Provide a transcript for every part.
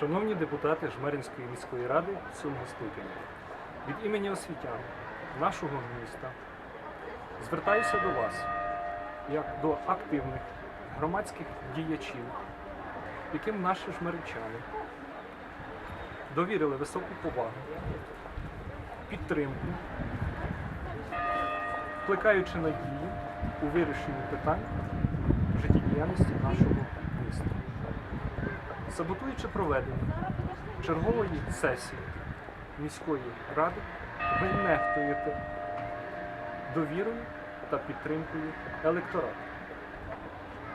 Шановні депутати Жмеринської міської ради сьомого скликання, від імені освітян нашого міста звертаюся до вас як до активних громадських діячів, яким наші жмеричани довірили високу повагу, підтримку, вкликаючи надії у вирішенні питань життєдіяльності нашого міста саботуючи проведення чергової сесії міської ради, ви нехтуєте довірою та підтримкою електорату.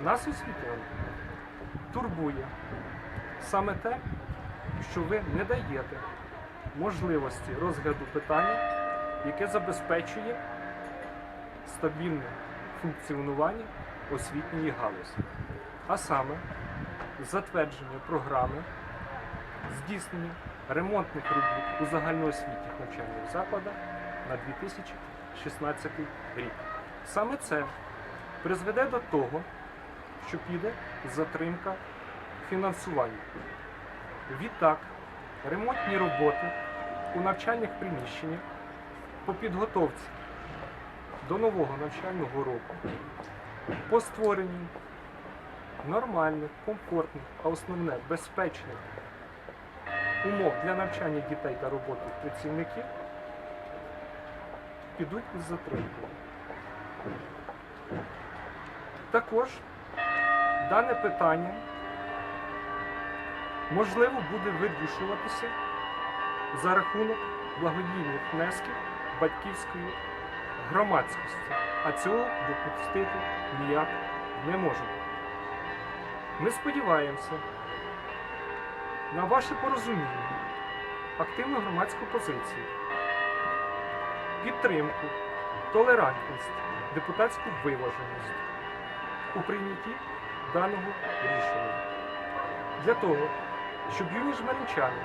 Нас освітян турбує саме те, що ви не даєте можливості розгляду питання, яке забезпечує стабільне функціонування освітньої галузі. А саме затвердження програми здійснення ремонтних робіт у загальноосвітніх навчальних закладах на 2016 рік. Саме це призведе до того, що піде затримка фінансування. Відтак, ремонтні роботи у навчальних приміщеннях по підготовці до нового навчального року, по створенню нормальних, комфортних, а основне безпечних умов для навчання дітей та роботи працівників підуть із затримкою. Також дане питання можливо буде вирішуватися за рахунок благодійних внесків батьківської громадськості, а цього допустити ніяк не можемо. Ми сподіваємося на ваше порозуміння, активну громадську позицію, підтримку, толерантність, депутатську виваженість у прийнятті даного рішення. Для того, щоб юні жмеринчани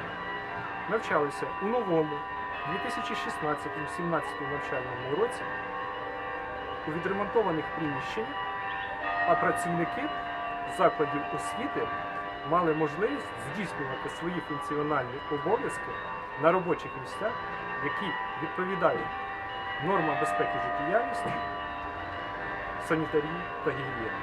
навчалися у новому 2016-2017 навчальному році у відремонтованих приміщеннях, а працівники закладів освіти мали можливість здійснювати свої функціональні обов'язки на робочих місцях, які відповідають нормам безпеки життєдіяльності, санітарії та гігієни.